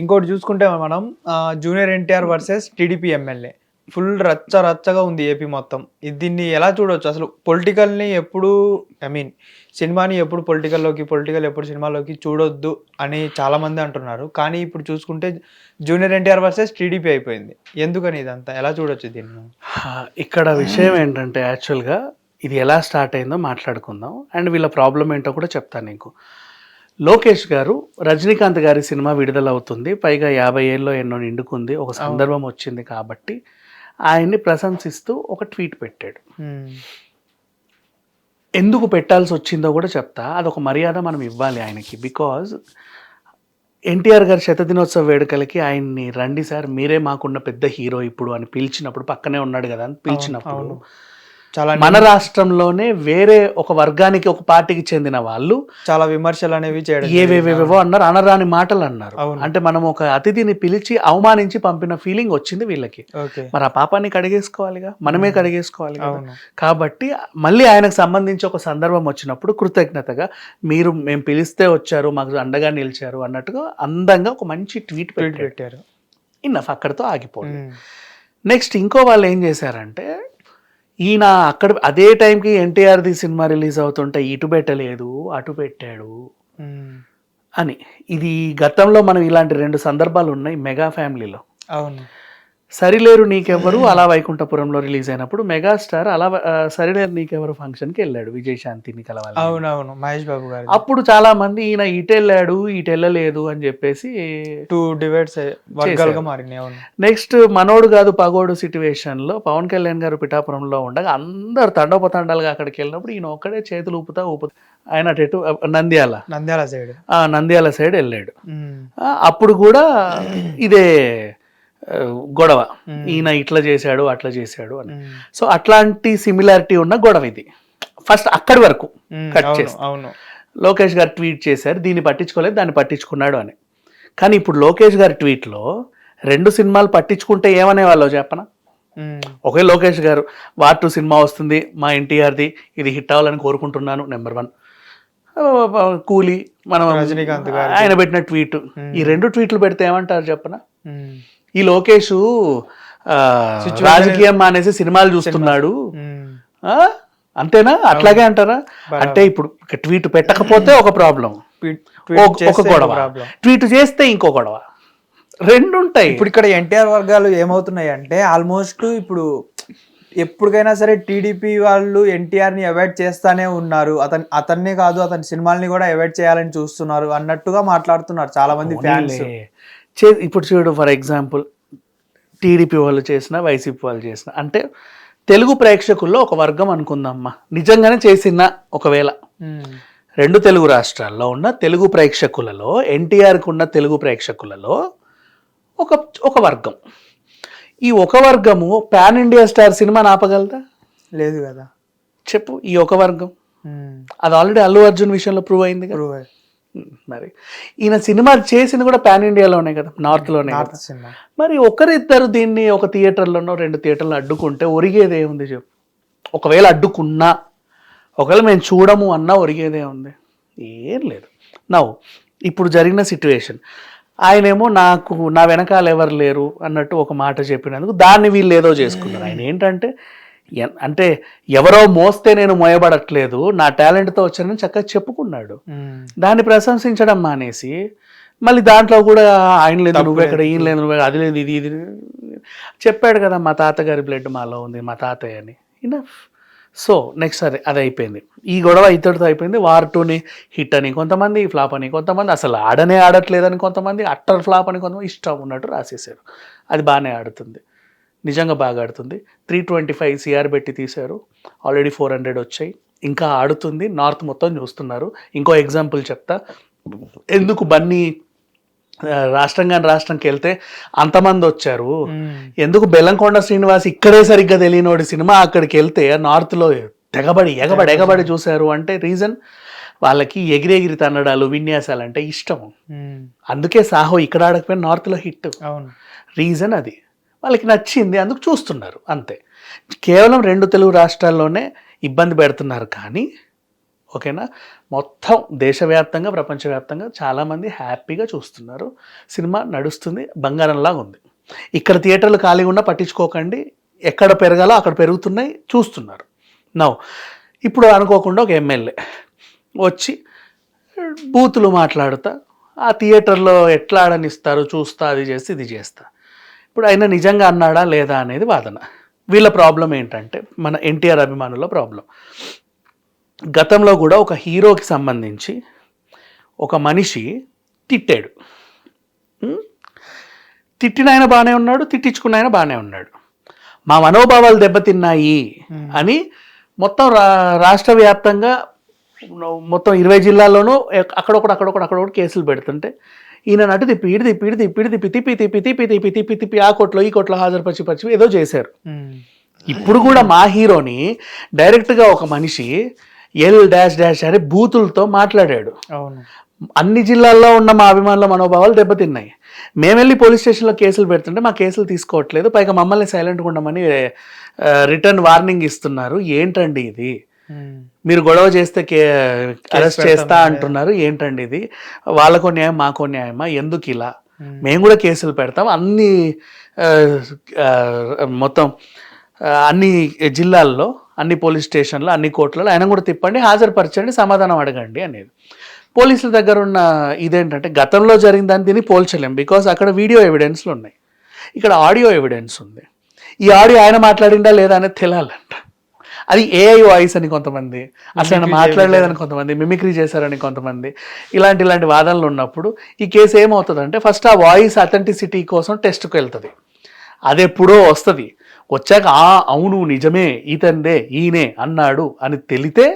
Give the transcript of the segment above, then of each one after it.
ఇంకోటి చూసుకుంటే మనం junior NTR versus TDP MLA. Full రచ్చ రచ్చగా ఉంది ఏపీ మొత్తం. ఇది దీన్ని ఎలా చూడవచ్చు అసలు పొలిటికల్ని ఎప్పుడు ఐ మీన్ సినిమాని ఎప్పుడు పొలిటికల్లోకి పొలిటికల్ ఎప్పుడు సినిమాలోకి చూడొద్దు అని చాలామంది అంటున్నారు. కానీ ఇప్పుడు చూసుకుంటే జూనియర్ ఎన్టీఆర్ వర్సెస్ టీడీపీ అయిపోయింది. ఎందుకని ఇదంతా? ఎలా చూడొచ్చు దీన్ని? ఇక్కడ విషయం ఏంటంటే యాక్చువల్గా ఇది ఎలా స్టార్ట్ అయిందో మాట్లాడుకుందాం. అండ్ వీళ్ళ ప్రాబ్లం ఏంటో కూడా చెప్తాను నీకు. లోకేష్ గారు రజనీకాంత్ గారి సినిమా విడుదల అవుతుంది పైగా యాభై ఏళ్ళలో ఎన్నో నిండుకుంది. ఒక సందర్భం వచ్చింది కాబట్టి ఆయన్ని ప్రశంసిస్తూ ఒక ట్వీట్ పెట్టాడు. ఎందుకు పెట్టాల్సి వచ్చిందో కూడా చెప్తా. అదొక మర్యాద మనం ఇవ్వాలి ఆయనకి. బికాజ్ ఎన్టీఆర్ గారి శతదినోత్సవ వేడుకలకి ఆయన్ని రండి సార్. మీరే మాకున్న పెద్ద హీరో ఇప్పుడు అని పిలిచినప్పుడు పక్కనే ఉన్నాడు కదా అని పిలిచినప్పుడు. చాలా మన రాష్ట్రంలోనే వేరే ఒక వర్గానికి ఒక పార్టీకి చెందిన వాళ్ళు చాలా విమర్శలు అనేవి చేయడం. ఏవేవేవో అన్నారు అనరాని మాటలు అన్నారు. అంటే మనం ఒక అతిథిని పిలిచి అవమానించి పంపిన ఫీలింగ్ వచ్చింది వీళ్ళకి. మరి ఆ పాపాన్ని కడిగేసుకోవాలిగా? మనమే కడిగేసుకోవాలి కాబట్టి మళ్ళీ ఆయనకు సంబంధించి ఒక సందర్భం వచ్చినప్పుడు కృతజ్ఞతగా మీరు మేము పిలిస్తే వచ్చారు మాకు అండగా నిలిచారు అన్నట్టుగా అందంగా ఒక మంచి ట్వీట్ పెట్టారు. ఇన్నఫ్ అక్కడితో ఆగిపోయింది. నెక్స్ట్ ఇంకో వాళ్ళు ఏం చేశారంటే ఈయన అక్కడ అదే టైంకి ఎన్టీఆర్ది సినిమా రిలీజ్ అవుతుంటే ఇటు పెట్టలేదు అటు పెట్టాడు. అని. ఇది గతంలో మనం ఇలాంటి రెండు సందర్భాలు ఉన్నాయి మెగా ఫ్యామిలీలో. అవును. సరిలేరు నీకెవరు అలా వైకుంఠపురంలో రిలీజ్ అయినప్పుడు మెగాస్టార్ అలా సరిలేరు నీకెవరు ఫంక్షన్కి వెళ్ళాడు విజయశాంతిని కలవాలి. అవునవును మహేష్ బాబు గారు అప్పుడు చాలా మంది ఈయన ఇటు వెళ్ళాడు ఇటు వెళ్ళలేదు అని చెప్పేసి టూ డివైడ్స్ నెక్స్ట్ మనోడు కాదు పగోడు సిచ్యువేషన్లో పవన్ కళ్యాణ్ గారు పిఠాపురంలో ఉండగా అందరు తండోపతండాలుగా అక్కడికి వెళ్ళినప్పుడు ఈయన ఒక్కడే చేతులు ఊపుతా ఊపుతా ఆయన అటు నంద్యాల. నంద్యాల సైడ్. ఆ నంద్యాల సైడ్ వెళ్ళాడు. అప్పుడు కూడా ఇదే గొడవ. ఈయన ఇట్లా చేశాడు అట్లా చేశాడు అని. సో అట్లాంటి సిమిలారిటీ ఉన్న గొడవ ఇది. ఫస్ట్ అక్కడి వరకు కట్ అవును లోకేష్ గారు ట్వీట్ చేశారు దీన్ని పట్టించుకోలేదు దాన్ని పట్టించుకున్నాడు అని. కానీ ఇప్పుడు లోకేష్ గారి ట్వీట్లో రెండు సినిమాలు పట్టించుకుంటే ఏమనేవాళ్ళో చెప్పనా. ఒకే లోకేష్ గారు వార్ టూ సినిమా వస్తుంది మా ఎన్టీఆర్ది ఇది హిట్ అవ్వాలని కోరుకుంటున్నాను నెంబర్ వన్ కూలీ మనం రజనీకాంత్. ఆయన పెట్టిన ట్వీట్ ఈ రెండు ట్వీట్లు పెడితే ఏమంటారు చెప్పనా. ఈ లోకేష్ రాజకీయం మానేసి సినిమాలు చూస్తున్నాడు? అంతేనా? అట్లాగే అంటారా? అంటే ఇప్పుడు ట్వీట్ పెట్టకపోతే ఒక ప్రాబ్లం. ఒక చేస్తే గొడవ. ట్వీట్ చేస్తే ఇంకో గొడవ. రెండు ఉంటాయి ఇప్పుడు ఇక్కడ ఎన్టీఆర్ వర్గాలు ఏమవుతున్నాయి అంటే ఆల్మోస్ట్ ఇప్పుడు ఎప్పటికైనా సరే టీడీపీ వాళ్ళు ఎన్టీఆర్ని అవాయిడ్ చేస్తానే ఉన్నారు. అతని అతన్నే కాదు అతని సినిమాల్ని కూడా అవాయిడ్ చేయాలని చూస్తున్నారు అన్నట్టుగా మాట్లాడుతున్నారు చాలా మంది ఫ్యాన్స్. చే- ఇప్పుడు చూడు ఫర్ ఎగ్జాంపుల్ టీడీపీ వాళ్ళు చేసిన వైసీపీ వాళ్ళు చేసిన. అంటే తెలుగు ప్రేక్షకుల్లో ఒక వర్గం అనుకుందామ్మా నిజంగానే చేసిన ఒకవేళ. రెండు తెలుగు రాష్ట్రాల్లో ఉన్న తెలుగు ప్రేక్షకులలో ఎన్టీఆర్కి ఉన్న తెలుగు ప్రేక్షకులలో ఒక ఒక వర్గం. ఈ ఒక వర్గము పాన్ ఇండియా స్టార్ సినిమాని ఆపగలదా లేదు కదా. చెప్పు ఈ ఒక వర్గం. అది ఆల్రెడీ అల్లు అర్జున్ విషయంలో ప్రూవ్ అయింది కదా. ప్రూవ్ మరి. ఈయన సినిమా చేసింది కూడా పాన్ ఇండియాలోనే కదా నార్త్లోనే మరి ఒకరిద్దరు దీన్ని ఒక థియేటర్లోనో రెండు థియేటర్లో అడ్డుకుంటే ఒరిగేది ఏముంది చెప్పు? ఒకవేళ అడ్డుకున్నా ఒకవేళ మేము చూడము అన్నా ఒరిగేదే ఉంది ఏం లేదు. నవ్వు ఇప్పుడు జరిగిన సిట్యువేషన్ ఆయనేమో నాకు నా వెనకాల ఎవరు లేరు అన్నట్టు ఒక మాట చెప్పినందుకు దాన్ని వీళ్ళు ఏదో చేసుకున్నారు. ఆయన ఏంటంటే అంటే ఎవరో మోస్తే నేను మోయబడట్లేదు నా టాలెంట్తో వచ్చానని చక్కగా చెప్పుకున్నాడు. దాన్ని ప్రశంసించడం మానేసి మళ్ళీ దాంట్లో కూడా ఆయన లేదు నువ్వు ఎక్కడ ఈయన లేదు నువ్వు అది లేదు ఇది ఇది. చెప్పాడు కదా మా తాతగారి బ్లడ్ మాలో ఉంది మా తాతయ్య అని. ఇనఫ్ సో నెక్స్ట్ అది అది అయిపోయింది. ఈ గొడవ ఇతడితో అయిపోయింది. వార్ టూని హిట్ అని కొంతమంది ఫ్లాప్ అని కొంతమంది అసలు ఆడనే ఆడట్లేదని కొంతమంది అట్టర్ ఫ్లాప్ అని కొంతమంది ఇష్టం ఉన్నట్టు రాసేసారు అది బాగానే ఆడుతుంది. నిజంగా బాగా ఆడుతుంది. త్రీ ట్వంటీ ఫైవ్ సిఆర్ పెట్టి తీశారు. ఆల్రెడీ ఫోర్ హండ్రెడ్ వచ్చాయి. ఇంకా ఆడుతుంది. నార్త్ మొత్తం చూస్తున్నారు. ఇంకో ఎగ్జాంపుల్ చెప్తా. ఎందుకు బన్నీ రాష్ట్రం కానీ రాష్ట్రంకి వెళ్తే అంతమంది వచ్చారు. ఎందుకు బెల్లంకొండ శ్రీనివాస్ ఇక్కడే సరిగ్గా తెలియనోడి సినిమా అక్కడికి వెళ్తే నార్త్లో తెగబడి ఎగబడి ఎగబడి చూశారు అంటే రీజన్ వాళ్ళకి ఎగిరెగిరి తన్నడాలు విన్యాసాలు అంటే ఇష్టం అందుకే సాహో ఇక్కడ ఆడకపోయినా నార్త్లో హిట్. రీజన్ అది. వాళ్ళకి నచ్చింది అందుకు చూస్తున్నారు అంతే. కేవలం రెండు తెలుగు రాష్ట్రాల్లోనే ఇబ్బంది పెడుతున్నారు కానీ ఓకేనా? మొత్తం దేశవ్యాప్తంగా ప్రపంచవ్యాప్తంగా చాలామంది హ్యాపీగా చూస్తున్నారు. సినిమా నడుస్తుంది బంగారంలాగా ఉంది. ఇక్కడ థియేటర్లు ఖాళీగా ఉన్నా పట్టించుకోకండి. ఎక్కడ పెరగాలో అక్కడ పెరుగుతున్నాయి చూస్తున్నారు. నౌ ఇప్పుడు అనుకోకుండా ఒక ఎమ్మెల్యే వచ్చి బూతులు మాట్లాడుతా ఆ థియేటర్లో ఎట్లా ఆడనిస్తారు చూస్తా అది చేస్తే ఇది చేస్తా. ఇప్పుడు ఆయన నిజంగా అన్నాడా లేదా అనేది వాదన. వీళ్ళ ప్రాబ్లం ఏంటంటే మన ఎన్టీఆర్ అభిమానుల ప్రాబ్లం. గతంలో కూడా ఒక హీరోకి సంబంధించి ఒక మనిషి తిట్టాడు? తిట్టిన ఆయన బాగానే ఉన్నాడు తిట్టించుకున్న ఆయన బాగానే ఉన్నాడు. మా మనోభావాలు దెబ్బతిన్నాయి అని మొత్తం రా రాష్ట్ర వ్యాప్తంగా మొత్తం ఇరవై జిల్లాల్లోనూ అక్కడొకడు అక్కడొకడు అక్కడొకడు కేసులు పెడుతుంటే ఈయన నటు తిప్పి ఇటు తిప్పి ఇటు తిప్పి ఇటు తిప్పి తిప్పి తిప్పి తిప్పి తిప్పి తిప్పి తిప్పి ఆ కోట్లో ఈ కోట్లో హాజరుపరిచి పరిచి ఏదో చేశారు. ఇప్పుడు కూడా మా హీరోని డైరెక్ట్గా ఒక మనిషి ఎల్ డాష్ డాష్ అని బూతులతో మాట్లాడాడు. అవును. అన్ని జిల్లాల్లో ఉన్న మా అభిమానుల మనోభావాలు దెబ్బతిన్నాయి. మేము వెళ్ళి పోలీస్ స్టేషన్లో కేసులు పెడుతుంటే మా కేసులు తీసుకోవట్లేదు. పైగా మమ్మల్ని సైలెంట్గా ఉండమని రిటర్న్ వార్నింగ్ ఇస్తున్నారు. ఏంటండి ఇది. మీరు గొడవ చేస్తే కే అరెస్ట్ చేస్తా. అంటున్నారు. ఏంటండి ఇది? వాళ్ళకో న్యాయం మాకో న్యాయమా? ఎందుకు ఇలా. మేము. కూడా కేసులు పెడతాం. అన్ని మొత్తం అన్ని జిల్లాల్లో అన్ని పోలీస్ స్టేషన్లో అన్ని కోర్టులలో ఆయన కూడా తిప్పండి హాజరుపరచండి సమాధానం అడగండి అనేది. పోలీసుల దగ్గర ఉన్న ఇదేంటంటే గతంలో జరిగిన దాన్ని దీన్ని పోల్చలేం బికాస్ అక్కడ వీడియో ఎవిడెన్స్లు ఉన్నాయి. ఇక్కడ ఆడియో ఎవిడెన్స్ ఉంది. ఈ ఆడియో ఆయన మాట్లాడిందా లేదా అనేది తెలియాలంట అది ఏఐ వాయిస్ అని కొంతమంది అసలు మాట్లాడలేదని కొంతమంది మిమిక్రీ చేశారని కొంతమంది ఇలాంటి ఇలాంటి వాదనలు ఉన్నప్పుడు ఈ కేసు ఏమవుతుందంటే ఫస్ట్ ఆ వాయిస్ అథెంటిసిటీ కోసం టెస్ట్కి వెళ్తుంది. అది ఎప్పుడో వస్తుంది. వచ్చాక ఆ అవును నిజమే ఇతందే ఈయనే అన్నాడు అని తెలితే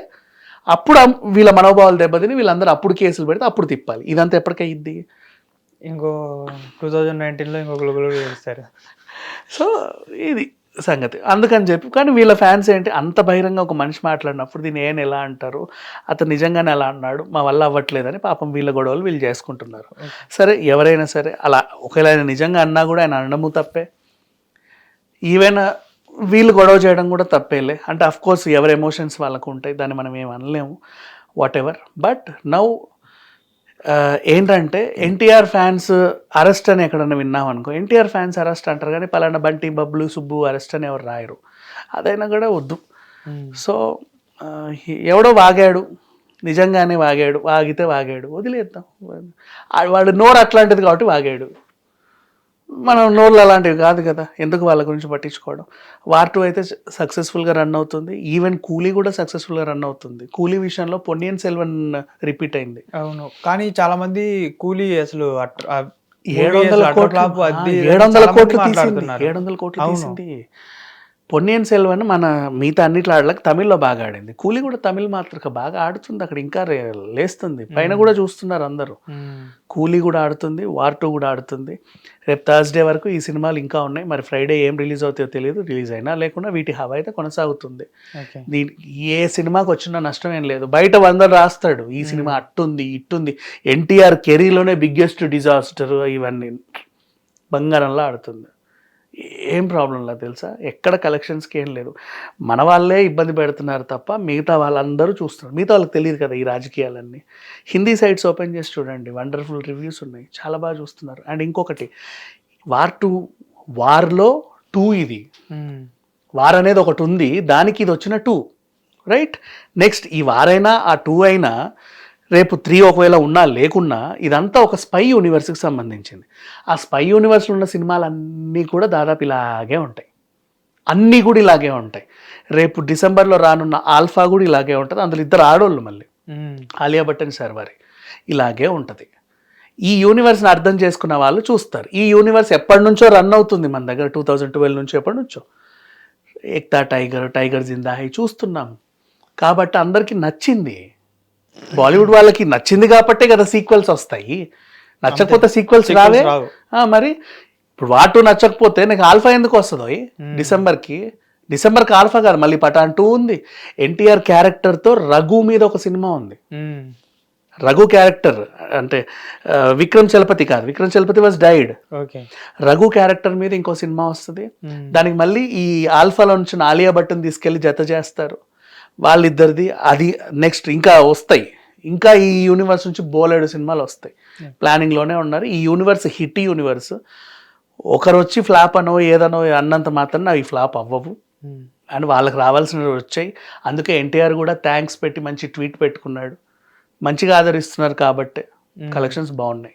అప్పుడు వీళ్ళ మనోభావాలు దెబ్బతిని వీళ్ళందరూ అప్పుడు కేసులు పెడితే అప్పుడు తిప్పాలి. ఇదంతా ఎప్పటికయ్యిద్ది ఇంకో టూ థౌజండ్ నైన్టీన్లో ఇంకొక గులుగులు చేస్తారు సో ఇది సంగతి. అందుకని చెప్పి కానీ వీళ్ళ ఫ్యాన్స్ ఏంటి అంత బహిరంగ ఒక మనిషి మాట్లాడినప్పుడు దీన్ని ఏం ఎలా అంటారు అతను నిజంగానే అలా అన్నాడు మా వల్ల అవ్వట్లేదని పాపం వీళ్ళ గొడవలు వీళ్ళు చేసుకుంటున్నారు. సరే ఎవరైనా సరే అలా ఒకవేళ ఆయన నిజంగా అన్నా కూడా ఆయన అనడము తప్పే. ఈవెన్ వీళ్ళు గొడవ చేయడం కూడా తప్పేలే. అంటే అఫ్ కోర్స్ ఎవరి ఎమోషన్స్ వాళ్ళకు ఉంటాయి దాన్ని మనం ఏం అనలేము వాట్ ఎవర్ బట్ నౌ ఏంటంటే ఎన్టీఆర్ ఫ్యాన్స్ అరెస్ట్ అని ఎక్కడన్నా విన్నాం అనుకో ఎన్టీఆర్ ఫ్యాన్స్ అరెస్ట్ అంటారు కానీ పలానా బంటి బబ్లు సుబ్బు అరెస్ట్ అని ఎవరు రాయరు. అదైనా కూడా వద్దు. ఉమ్. సో ఎవడో వాగాడు నిజంగానే వాగాడు వాగితే వాగాడు వదిలేద్దాం. వాడు నోరు అట్లాంటిది కాబట్టి వాగాడు. మనం నోర్లు అలాంటివి కాదు కదా. ఎందుకు వాళ్ళ గురించి పట్టించుకోవడం? వార్ టూ అయితే సక్సెస్ఫుల్గా రన్ అవుతుంది. ఈవెన్ కూలీ కూడా సక్సెస్ఫుల్గా రన్ అవుతుంది. కూలీ విషయంలో పొన్నియన్ సెల్వన్ రిపీట్ అయింది. అవును. కానీ చాలా మంది కూలీ అసలు ఏడు వందల కోట్లు ఏడు వందల కోట్లు. ఏడు వందల కోట్లు. తీసింది. పొన్నియన్ సెల్వన్ మన మిగతా అన్నిట్లో ఆడలకు తమిళ్ళో బాగా ఆడింది. కూలీ కూడా తమిళ్ మాత్రక బాగా ఆడుతుంది అక్కడ ఇంకా లేస్తుంది. పైన కూడా చూస్తున్నారు అందరూ. కూలీ కూడా ఆడుతుంది వార్ టూ కూడా ఆడుతుంది. రేపు థర్స్డే వరకు ఈ సినిమాలు ఇంకా ఉన్నాయి. మరి ఫ్రైడే ఏం రిలీజ్ అవుతాయో తెలియదు రిలీజ్ అయినా లేకుండా వీటి హవా అయితే కొనసాగుతుంది. దీని ఏ సినిమాకి వచ్చిన నష్టం ఏం లేదు. బయట వందలు రాస్తాడు. ఈ సినిమా అట్టుంది ఇట్టుంది. ఎన్టీఆర్ కెరీర్లోనే బిగ్గెస్ట్ డిజాస్టర్ ఇవన్నీ బంగారంలా ఆడుతుంది. ఏం ప్రాబ్లం లేదు తెలుసా? ఎక్కడ కలెక్షన్స్కి ఏం లేదు. మన వాళ్ళే ఇబ్బంది పెడుతున్నారు తప్ప మిగతా వాళ్ళందరూ చూస్తున్నారు. మిగతా వాళ్ళకి తెలియదు కదా ఈ రాజకీయాలన్నీ. హిందీ సైట్స్ ఓపెన్ చేసి చూడండి వండర్ఫుల్ రివ్యూస్ ఉన్నాయి. చాలా బాగా చూస్తున్నారు. అండ్ ఇంకొకటి వార్ టూ వార్లో టూ ఇది. వార్ అనేది ఒకటి ఉంది దానికి ఇది వచ్చిన టూ రైట్ నెక్స్ట్ ఈ వారైనా ఆ టూ అయినా రేపు త్రీ ఒకవేళ ఉన్నా లేకున్నా ఇదంతా ఒక స్పై యూనివర్స్కి సంబంధించింది. ఆ స్పై యూనివర్స్లో ఉన్న సినిమాలన్నీ కూడా దాదాపు ఇలాగే ఉంటాయి. అన్నీ కూడా ఇలాగే ఉంటాయి. రేపు డిసెంబర్లో రానున్న ఆల్ఫా కూడా ఇలాగే ఉంటుంది. అందులో ఇద్దరు ఆడోళ్ళు మళ్ళీ. ఆలియా భట్ అండ్ శర్వారి ఇలాగే ఉంటుంది. ఈ యూనివర్స్ని అర్థం చేసుకున్న వాళ్ళు చూస్తారు. ఈ యూనివర్స్ ఎప్పటి నుంచో రన్ అవుతుంది మన దగ్గర. టూ థౌజండ్ ట్వెల్వ్ నుంచి ఎప్పటి నుంచో. ఎక్తా టైగర్ టైగర్ జిందా హై చూస్తున్నాం. కాబట్టి అందరికీ నచ్చింది బాలీవుడ్ వాళ్ళకి నచ్చింది కాబట్టే కదా సీక్వెల్స్ వస్తాయి. నచ్చకపోతే సీక్వెల్స్ రావే. మరి ఇప్పుడు వాటు నచ్చకపోతే నీకు ఆల్ఫా ఎందుకు వస్తుందో డిసెంబర్కి. డిసెంబర్కి ఆల్ఫా కాదు మళ్ళీ పఠాన్ టూ ఉంది. ఎన్టీఆర్ క్యారెక్టర్తో రఘు మీద ఒక సినిమా ఉంది. రఘు క్యారెక్టర్ అంటే విక్రమ్ చలపతి కాదు. Vikram Chalapathi was died Raghu character మీద ఇంకో సినిమా వస్తుంది. దానికి మళ్ళీ ఈ ఆల్ఫాలో నుంచి ఆలియా భట్ని తీసుకెళ్ళి జత చేస్తారు. వాళ్ళిద్దరిది అది నెక్స్ట్ ఇంకా వస్తాయి. ఇంకా ఈ యూనివర్స్ నుంచి బోలెడు సినిమాలు వస్తాయి. ప్లానింగ్లోనే ఉన్నారు. ఈ యూనివర్స్ హిట్ యూనివర్స్ ఒకరు వచ్చి ఫ్లాప్ అనో ఏదనో అన్నంత మాత్రం అవి ఫ్లాప్ అవ్వవు. అండ్ వాళ్ళకి రావాల్సినవి వచ్చాయి. అందుకే ఎన్టీఆర్ కూడా థ్యాంక్స్ పెట్టి మంచి ట్వీట్ పెట్టుకున్నాడు. మంచిగా ఆదరిస్తున్నారు కాబట్టి. కలెక్షన్స్ బాగున్నాయి.